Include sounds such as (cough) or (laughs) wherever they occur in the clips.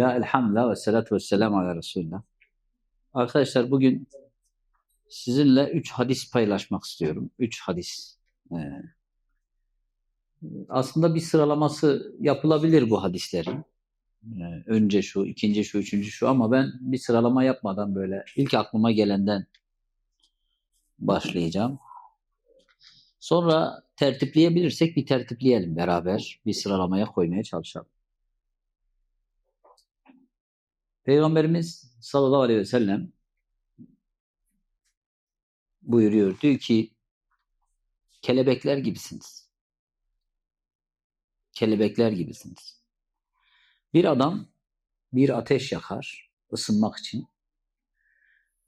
La elhamdülillah ve salatu ve selamu ala Resulullah. Arkadaşlar bugün sizinle üç hadis paylaşmak istiyorum. Üç hadis. Ee, aslında bir sıralaması yapılabilir bu hadislerin. Ee, önce şu, ikinci şu, üçüncü şu ama ben bir sıralama yapmadan böyle ilk aklıma gelenden başlayacağım. Sonra tertipleyebilirsek bir tertipleyelim beraber. Bir sıralamaya koymaya çalışalım. Peygamberimiz sallallahu aleyhi ve sellem buyuruyor. Diyor ki kelebekler gibisiniz. Kelebekler gibisiniz. Bir adam bir ateş yakar ısınmak için.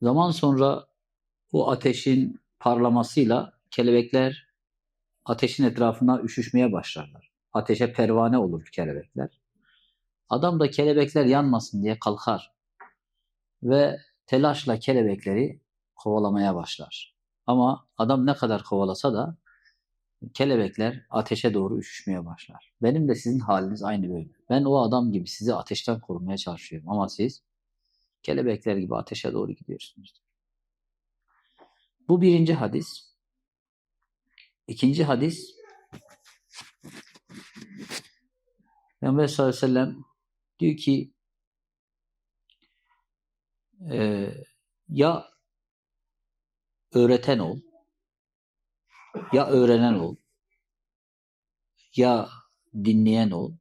Zaman sonra bu ateşin parlamasıyla kelebekler ateşin etrafına üşüşmeye başlarlar. Ateşe pervane olur kelebekler. Adam da kelebekler yanmasın diye kalkar ve telaşla kelebekleri kovalamaya başlar. Ama adam ne kadar kovalasa da kelebekler ateşe doğru üşüşmeye başlar. Benim de sizin haliniz aynı böyle. Ben o adam gibi sizi ateşten korumaya çalışıyorum ama siz kelebekler gibi ateşe doğru gidiyorsunuz. Bu birinci hadis. İkinci hadis Peygamber sallallahu aleyhi ve sellem diyor ki e, ya öğreten ol ya öğrenen ol ya dinleyen ol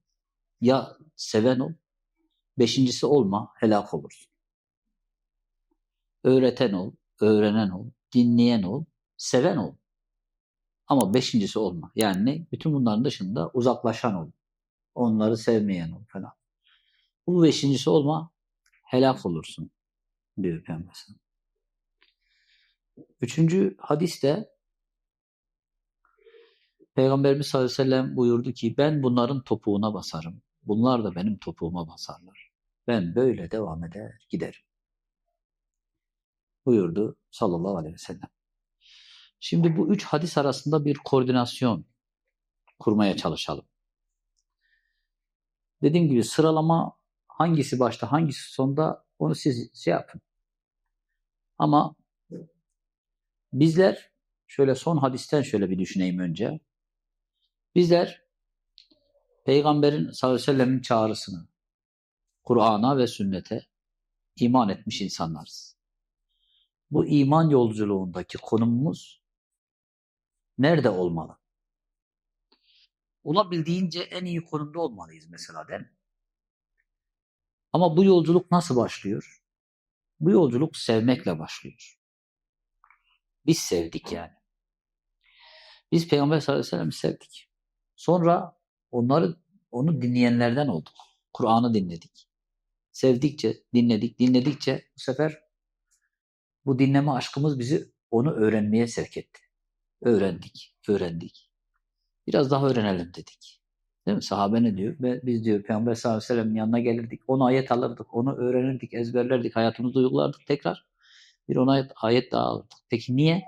ya seven ol beşincisi olma helak olursun. Öğreten ol, öğrenen ol, dinleyen ol, seven ol. Ama beşincisi olma. Yani ne? Bütün bunların dışında uzaklaşan ol. Onları sevmeyen ol falan. Bu beşincisi olma helak olursun diyor Peygamber. Üçüncü hadiste Peygamberimiz sallallahu aleyhi ve sellem buyurdu ki ben bunların topuğuna basarım. Bunlar da benim topuğuma basarlar. Ben böyle devam eder giderim. Buyurdu sallallahu aleyhi ve sellem. Şimdi bu üç hadis arasında bir koordinasyon kurmaya çalışalım. Dediğim gibi sıralama hangisi başta hangisi sonda onu siz şey yapın. Ama bizler şöyle son hadisten şöyle bir düşüneyim önce. Bizler Peygamberin sallallahu aleyhi ve sellem'in çağrısını Kur'an'a ve sünnete iman etmiş insanlarız. Bu iman yolculuğundaki konumumuz nerede olmalı? Olabildiğince en iyi konumda olmalıyız mesela değil mi? Ama bu yolculuk nasıl başlıyor? Bu yolculuk sevmekle başlıyor. Biz sevdik yani. Biz Peygamber sallallahu aleyhi ve sellem'i sevdik. Sonra onları onu dinleyenlerden olduk. Kur'an'ı dinledik. Sevdikçe, dinledik, dinledikçe bu sefer bu dinleme aşkımız bizi onu öğrenmeye sevk etti. Öğrendik, öğrendik. Biraz daha öğrenelim dedik. Değil mi? Sahabe ne diyor? Biz diyor Peygamber sallallahu aleyhi ve sellem'in yanına gelirdik. Onu ayet alırdık, onu öğrenirdik, ezberlerdik, hayatımızda uygulardık tekrar. Bir ona ayet, ayet daha alırdık. Peki niye?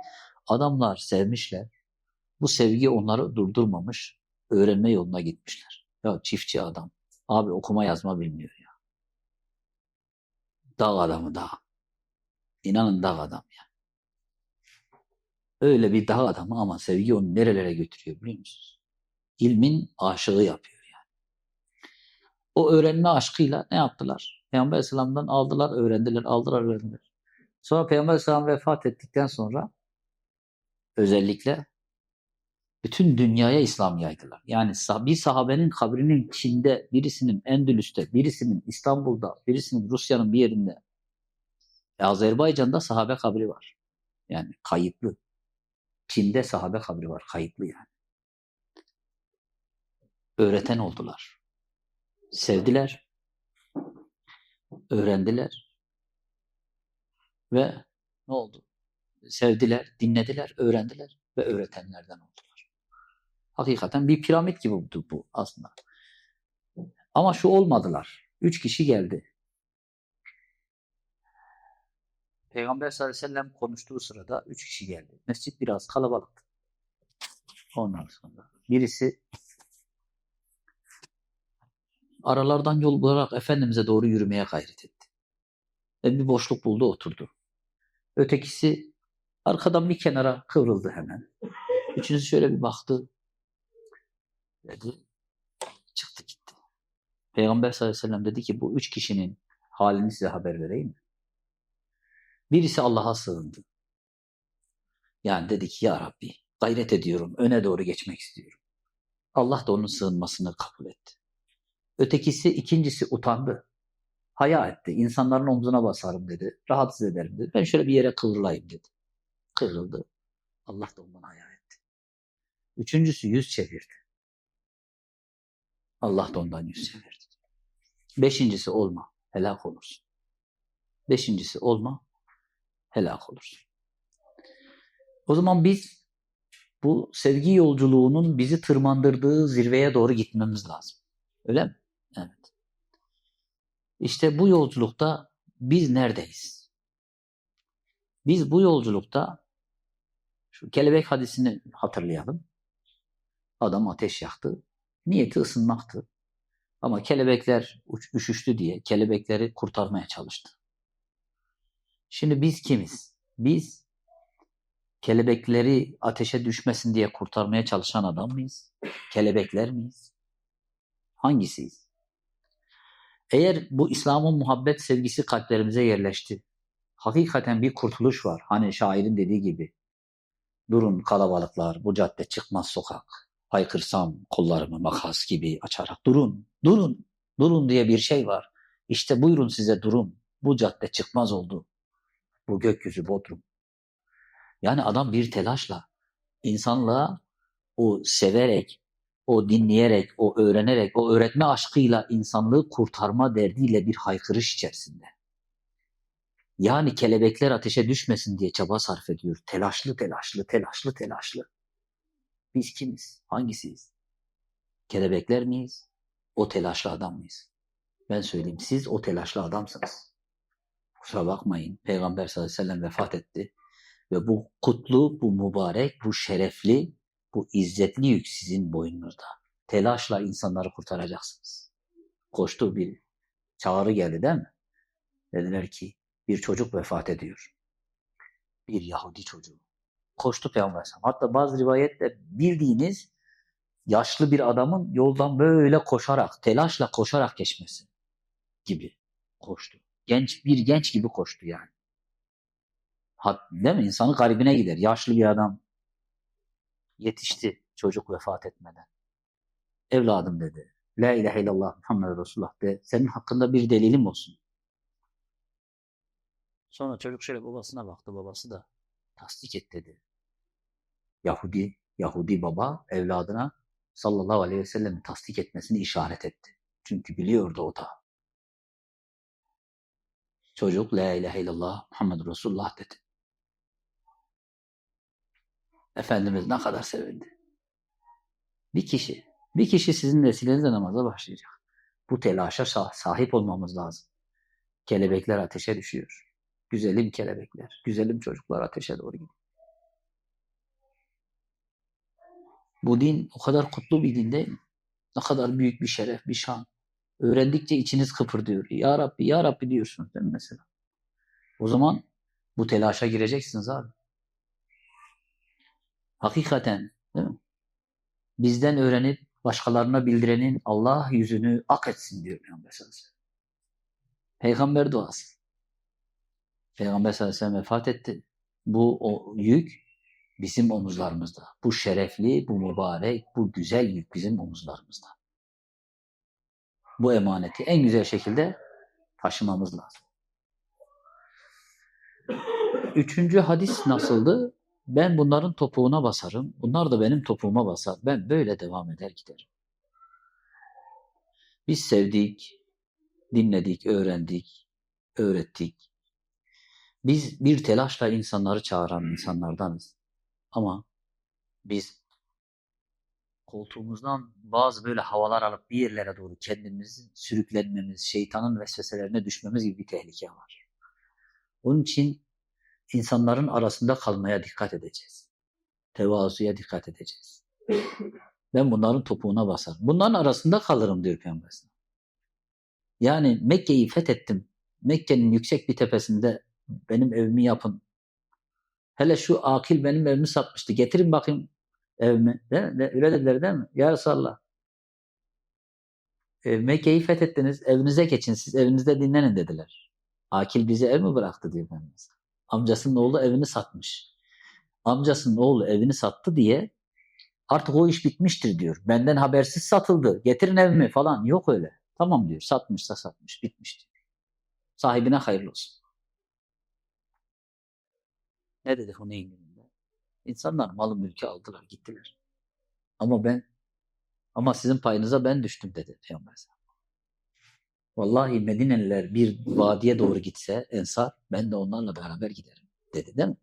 Adamlar sevmişler. Bu sevgi onları durdurmamış. Öğrenme yoluna gitmişler. Ya çiftçi adam. Abi okuma yazma bilmiyor ya. Dağ adamı dağ. İnanın dağ adam ya. Öyle bir dağ adamı ama sevgi onu nerelere götürüyor biliyor musunuz? İlmin aşığı yapıyor yani. O öğrenme aşkıyla ne yaptılar? Peygamber Aleyhisselam'dan aldılar, öğrendiler, aldılar, öğrendiler. Sonra Peygamber Aleyhisselam vefat ettikten sonra özellikle bütün dünyaya İslam yaydılar. Yani bir sahabenin kabrinin Çin'de, birisinin Endülüs'te, birisinin İstanbul'da, birisinin Rusya'nın bir yerinde. E Azerbaycan'da sahabe kabri var. Yani kayıtlı. Çin'de sahabe kabri var. Kayıtlı yani. Öğreten oldular. Sevdiler. Öğrendiler. Ve ne oldu? Sevdiler, dinlediler, öğrendiler ve öğretenlerden oldular. Hakikaten bir piramit gibi bu, bu aslında. Ama şu olmadılar. Üç kişi geldi. Peygamber sallallahu aleyhi ve sellem konuştuğu sırada üç kişi geldi. Mescit biraz kalabalıktı. Ondan sonra birisi aralardan yol bularak Efendimiz'e doğru yürümeye gayret etti. Ve bir boşluk buldu oturdu. Ötekisi arkadan bir kenara kıvrıldı hemen. Üçüncüsü şöyle bir baktı. Dedi. Çıktı gitti. Peygamber sallallahu aleyhi ve sellem dedi ki bu üç kişinin halini size haber vereyim mi? Birisi Allah'a sığındı. Yani dedi ki ya Rabbi gayret ediyorum, öne doğru geçmek istiyorum. Allah da onun sığınmasını kabul etti. Ötekisi, ikincisi utandı. Haya etti. İnsanların omzuna basarım dedi. Rahatsız ederim dedi. Ben şöyle bir yere kıvrılayım dedi. Kıvrıldı. Allah da ondan haya etti. Üçüncüsü yüz çevirdi. Allah da ondan yüz çevirdi. Beşincisi olma, helak olursun. Beşincisi olma, helak olursun. O zaman biz bu sevgi yolculuğunun bizi tırmandırdığı zirveye doğru gitmemiz lazım. Öyle mi? İşte bu yolculukta biz neredeyiz? Biz bu yolculukta şu kelebek hadisini hatırlayalım. Adam ateş yaktı. Niyeti ısınmaktı. Ama kelebekler üşüştü diye kelebekleri kurtarmaya çalıştı. Şimdi biz kimiz? Biz kelebekleri ateşe düşmesin diye kurtarmaya çalışan adam mıyız? Kelebekler miyiz? Hangisiyiz? Eğer bu İslam'ın muhabbet sevgisi kalplerimize yerleşti, hakikaten bir kurtuluş var. Hani şairin dediği gibi, durun kalabalıklar, bu cadde çıkmaz sokak, haykırsam kollarımı makas gibi açarak durun, durun, durun diye bir şey var. İşte buyurun size durun, bu cadde çıkmaz oldu, bu gökyüzü bodrum. Yani adam bir telaşla insanlığa o severek, o dinleyerek, o öğrenerek, o öğretme aşkıyla insanlığı kurtarma derdiyle bir haykırış içerisinde. Yani kelebekler ateşe düşmesin diye çaba sarf ediyor. Telaşlı, telaşlı, telaşlı, telaşlı. Biz kimiz? Hangisiyiz? Kelebekler miyiz? O telaşlı adam mıyız? Ben söyleyeyim siz o telaşlı adamsınız. Kusura bakmayın. Peygamber sallallahu aleyhi ve sellem vefat etti. Ve bu kutlu, bu mübarek, bu şerefli, bu izzetli yük sizin boynunuzda. Telaşla insanları kurtaracaksınız. Koştu bir çağrı geldi değil mi? Dediler ki bir çocuk vefat ediyor. Bir Yahudi çocuğu. Koştu Peygamber Hatta bazı rivayette bildiğiniz yaşlı bir adamın yoldan böyle koşarak, telaşla koşarak geçmesi gibi koştu. Genç bir genç gibi koştu yani. Hat, değil mi? İnsanın garibine gider. Yaşlı bir adam yetişti çocuk vefat etmeden. Evladım dedi. La ilahe illallah Muhammed Resulullah de. Senin hakkında bir delilim olsun. Sonra çocuk şöyle babasına baktı. Babası da tasdik et dedi. Yahudi, Yahudi baba evladına sallallahu aleyhi ve sellem tasdik etmesini işaret etti. Çünkü biliyordu o da. Çocuk la ilahe illallah Muhammed Resulullah dedi. Efendimiz ne kadar sevindi. Bir kişi, bir kişi sizin vesilenizle namaza başlayacak. Bu telaşa sahip olmamız lazım. Kelebekler ateşe düşüyor. Güzelim kelebekler, güzelim çocuklar ateşe doğru gidiyor. Bu din o kadar kutlu bir din değil mi? Ne kadar büyük bir şeref, bir şan. Öğrendikçe içiniz kıpırdıyor. Ya Rabbi, Ya Rabbi diyorsunuz değil mi mesela? O zaman bu telaşa gireceksiniz abi. Hakikaten değil mi? Bizden öğrenip başkalarına bildirenin Allah yüzünü ak etsin diyor Peygamber sallallahu aleyhi ve sellem. Peygamber duası. Peygamber sallallahu aleyhi ve sellem vefat etti. Bu o yük bizim omuzlarımızda. Bu şerefli, bu mübarek, bu güzel yük bizim omuzlarımızda. Bu emaneti en güzel şekilde taşımamız lazım. Üçüncü hadis nasıldı? Ben bunların topuğuna basarım. Bunlar da benim topuğuma basar. Ben böyle devam eder giderim. Biz sevdik, dinledik, öğrendik, öğrettik. Biz bir telaşla insanları çağıran insanlardanız. Ama biz koltuğumuzdan bazı böyle havalar alıp bir yerlere doğru kendimizi sürüklenmemiz, şeytanın vesveselerine düşmemiz gibi bir tehlike var. Onun için insanların arasında kalmaya dikkat edeceğiz. Tevazuya dikkat edeceğiz. Ben bunların topuğuna basarım. Bunların arasında kalırım diyor Peygamber. Yani Mekke'yi fethettim. Mekke'nin yüksek bir tepesinde benim evimi yapın. Hele şu akil benim evimi satmıştı. Getirin bakayım evimi. Değil mi? Öyle dediler değil mi? Ya Resulallah. E, Mekke'yi fethettiniz. Evinize geçin. Siz evinizde dinlenin dediler. Akil bize ev mi bıraktı diyor Efendimiz. Amcasının oğlu evini satmış. Amcasının oğlu evini sattı diye artık o iş bitmiştir diyor. Benden habersiz satıldı. Getirin evimi falan. Yok öyle. Tamam diyor. Satmışsa satmış. Bitmiş diyor. Sahibine hayırlı olsun. Ne dedi Huneyn gününde? İnsanlar malı mülkü aldılar gittiler. Ama ben ama sizin payınıza ben düştüm dedi Peygamber. Vallahi Medineliler bir vadiye doğru gitse Ensar ben de onlarla beraber giderim dedi değil mi?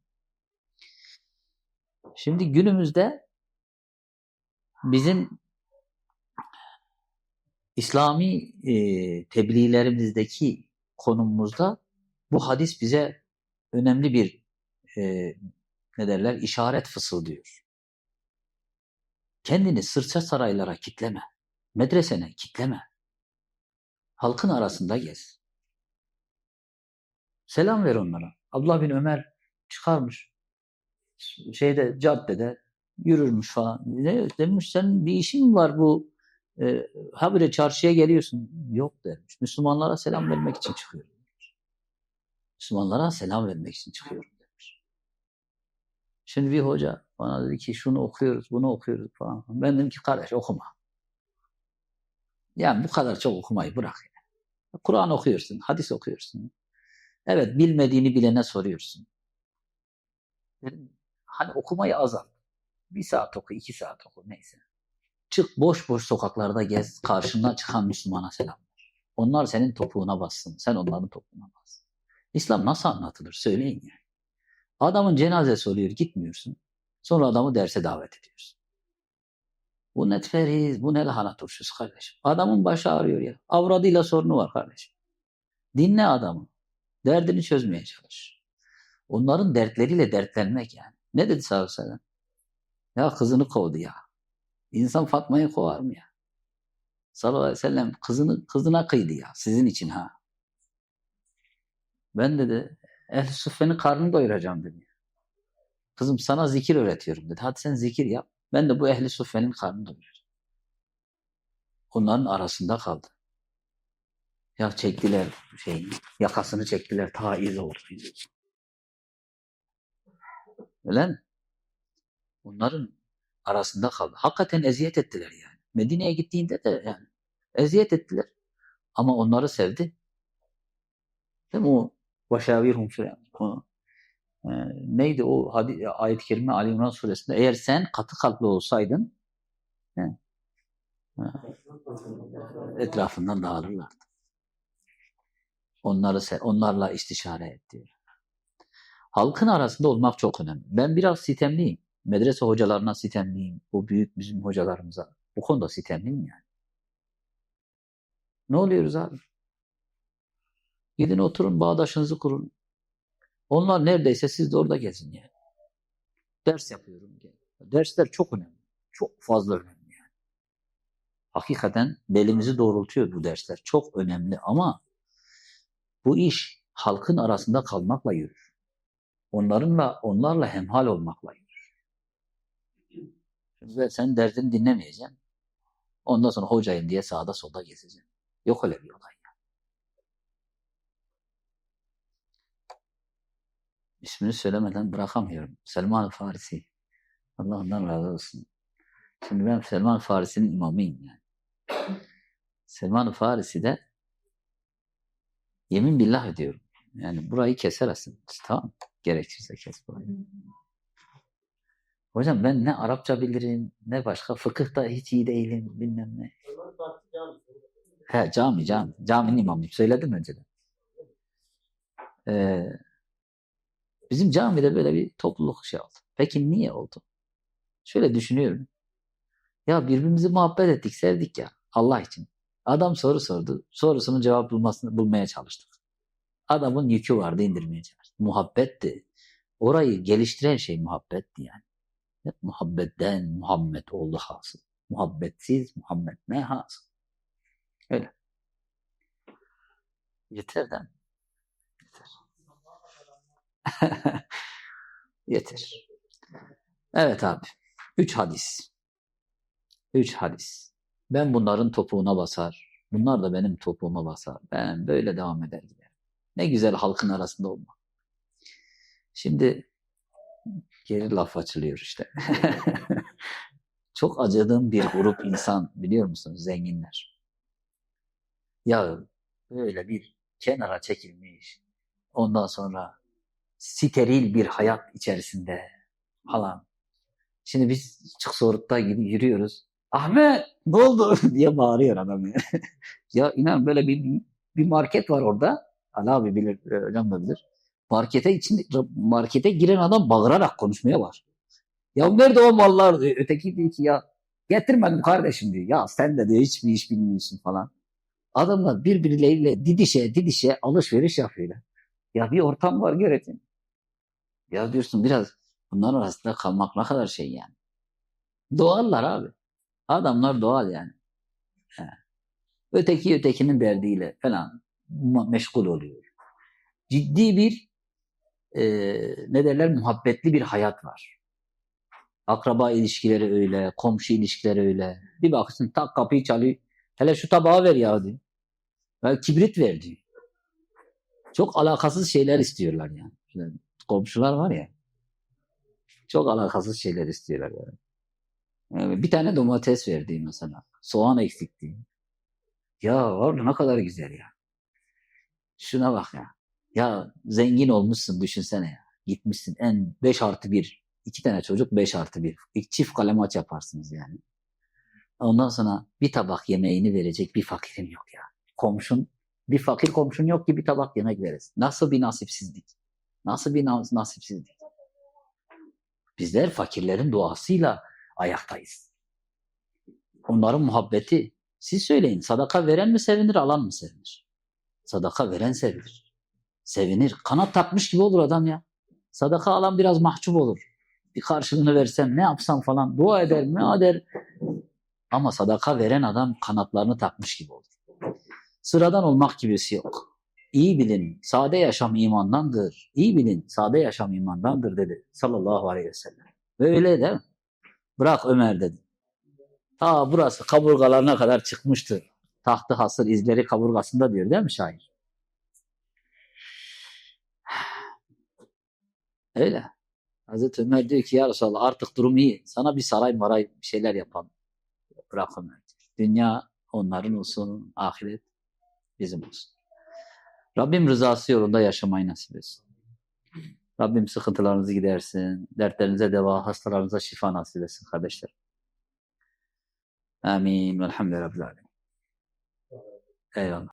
Şimdi günümüzde bizim İslami e, tebliğlerimizdeki konumumuzda bu hadis bize önemli bir e, ne derler işaret fısıldıyor. Kendini sırça saraylara kitleme. Medresene kitleme. Halkın arasında gez. Selam ver onlara. Abdullah bin Ömer çıkarmış. Şeyde caddede yürürmüş falan. Ne demiş sen bir işin var bu e, habire çarşıya geliyorsun. Yok demiş. Müslümanlara selam vermek için çıkıyorum. Demiş. Müslümanlara selam vermek için çıkıyorum demiş. Şimdi bir hoca bana dedi ki şunu okuyoruz, bunu okuyoruz falan. Ben dedim ki kardeş okuma. Yani bu kadar çok okumayı bırak. Kur'an okuyorsun, hadis okuyorsun. Evet bilmediğini bilene soruyorsun. Hani okumayı azalt. Bir saat oku, iki saat oku neyse. Çık boş boş sokaklarda gez, karşına çıkan Müslümana selam ver. Onlar senin topuğuna bassın, sen onların topuğuna bas. İslam nasıl anlatılır söyleyin yani. Adamın cenazesi oluyor gitmiyorsun. Sonra adamı derse davet ediyorsun. Bu ne tferiz, bu ne lahana turşusu kardeşim. Adamın başı ağrıyor ya. Avradıyla sorunu var kardeşim. Dinle adamı. Derdini çözmeye çalış. Onların dertleriyle dertlenmek yani. Ne dedi sallallahu aleyhi Ya kızını kovdu ya. İnsan Fatma'yı kovar mı ya? Sallallahu aleyhi ve sellem kızını, kızına kıydı ya. Sizin için ha. Ben dedi ehl-i suffenin karnını doyuracağım dedi. Kızım sana zikir öğretiyorum dedi. Hadi sen zikir yap. Ben de bu ehli suffenin karnını doyuracağım. Onların arasında kaldı. Ya çektiler şeyini, yakasını çektiler, taiz oldu. Öyle mi? Onların arasında kaldı. Hakikaten eziyet ettiler yani. Medine'ye gittiğinde de yani eziyet ettiler. Ama onları sevdi. Değil mi o? Vaşavirhum o, e, neydi o ayet-i kerime Ali İmran suresinde eğer sen katı kalpli olsaydın he, he, etrafından dağılırlardı. Onları onlarla istişare et diyor. Halkın arasında olmak çok önemli. Ben biraz sitemliyim. Medrese hocalarına sitemliyim. Bu büyük bizim hocalarımıza. Bu konuda sitemliyim yani. Ne oluyoruz abi? Gidin oturun, bağdaşınızı kurun. Onlar neredeyse siz de orada gezin yani. Ders yapıyorum. Dersler çok önemli. Çok fazla önemli yani. Hakikaten belimizi doğrultuyor bu dersler. Çok önemli ama bu iş halkın arasında kalmakla yürür. Onlarınla, onlarla hemhal olmakla yürür. Ve sen derdini dinlemeyeceksin. Ondan sonra hocayım diye sağda solda gezeceksin. Yok öyle bir olay. İsmini söylemeden bırakamıyorum. Selman Farisi. Allah ondan razı olsun. Şimdi ben Selman Farisi'nin imamıyım yani. Selman Farisi de yemin billah ediyorum. Yani burayı keser aslında. Tamam Gerekirse kes burayı. Hocam ben ne Arapça bilirim ne başka fıkıhta hiç iyi değilim bilmem ne. He cami cami. Caminin imamıyım. Söyledim önceden. Ee, Bizim camide böyle bir topluluk şey oldu. Peki niye oldu? Şöyle düşünüyorum. Ya birbirimizi muhabbet ettik, sevdik ya Allah için. Adam soru sordu. Sorusunun cevap bulmasını bulmaya çalıştık. Adamın yükü vardı indirmeye çalıştık. Muhabbetti. Orayı geliştiren şey muhabbetti yani. Muhabbetten Muhammed oldu hasıl. Muhabbetsiz Muhammed ne hasıl. Öyle. Yeter? (laughs) Yeter. Evet abi. Üç hadis. Üç hadis. Ben bunların topuğuna basar. Bunlar da benim topuğuma basar. Ben böyle devam eder giderim. Ne güzel halkın arasında olmak. Şimdi geri laf açılıyor işte. (laughs) Çok acıdığım bir grup insan biliyor musunuz? Zenginler. Ya böyle bir kenara çekilmiş. Ondan sonra steril bir hayat içerisinde falan. Şimdi biz çık sorutta yürüyoruz. Ahmet ne oldu (laughs) diye bağırıyor adam ya. (laughs) ya inan böyle bir bir market var orada. Ali abi bilir, e, hocam da bilir. Markete için markete giren adam bağırarak konuşmaya var. Ya nerede o mallar diyor. Öteki diyor ki ya getirmedim kardeşim diyor. Ya sen de diyor hiçbir iş bilmiyorsun falan. Adamlar birbirleriyle didişe didişe alışveriş yapıyorlar. Ya bir ortam var göretin. Ya diyorsun biraz bunların arasında kalmak ne kadar şey yani. Doğallar abi. Adamlar doğal yani. He. Öteki ötekinin derdiyle falan meşgul oluyor. Ciddi bir e, ne derler muhabbetli bir hayat var. Akraba ilişkileri öyle, komşu ilişkileri öyle. Bir bakıyorsun tak kapıyı çalıyor. Hele şu tabağı ver ya diyor. Ya kibrit ver diyor. Çok alakasız şeyler istiyorlar yani. Komşular var ya. Çok alakasız şeyler istiyorlar yani. bir tane domates verdi mesela. Soğan eksikti. Ya orada ne kadar güzel ya. Şuna bak ya. Ya zengin olmuşsun düşünsene ya. Gitmişsin en 5 artı 1. iki tane çocuk 5 artı 1. İlk çift kalem aç yaparsınız yani. Ondan sonra bir tabak yemeğini verecek bir fakirin yok ya. Komşun, bir fakir komşun yok ki bir tabak yemek veresin. Nasıl bir nasipsizlik? Nasıl bir nasipsizlik? Bizler fakirlerin duasıyla ayaktayız. Onların muhabbeti. Siz söyleyin sadaka veren mi sevinir alan mı sevinir? Sadaka veren sevinir. Sevinir. Kanat takmış gibi olur adam ya. Sadaka alan biraz mahcup olur. Bir karşılığını versem ne yapsam falan dua eder mi eder. Ama sadaka veren adam kanatlarını takmış gibi olur. Sıradan olmak gibisi yok. İyi bilin, sade yaşam imandandır. İyi bilin, sade yaşam imandandır dedi sallallahu aleyhi ve sellem. Öyle mi? Bırak Ömer dedi. Ta burası kaburgalarına kadar çıkmıştı. Tahtı hasır izleri kaburgasında diyor değil mi şair? Öyle. Hazreti Ömer diyor ki ya Resulallah artık durum iyi. Sana bir saray maray bir şeyler yapalım. Bırak Ömer. Dünya onların olsun, ahiret bizim olsun. Rabbim rızası yolunda yaşamayı nasip etsin. Rabbim sıkıntılarınızı gidersin, dertlerinize deva, hastalarınıza şifa nasip etsin kardeşler. Amin. Velhamdülillahi Rabbil Alemin. Eyvallah.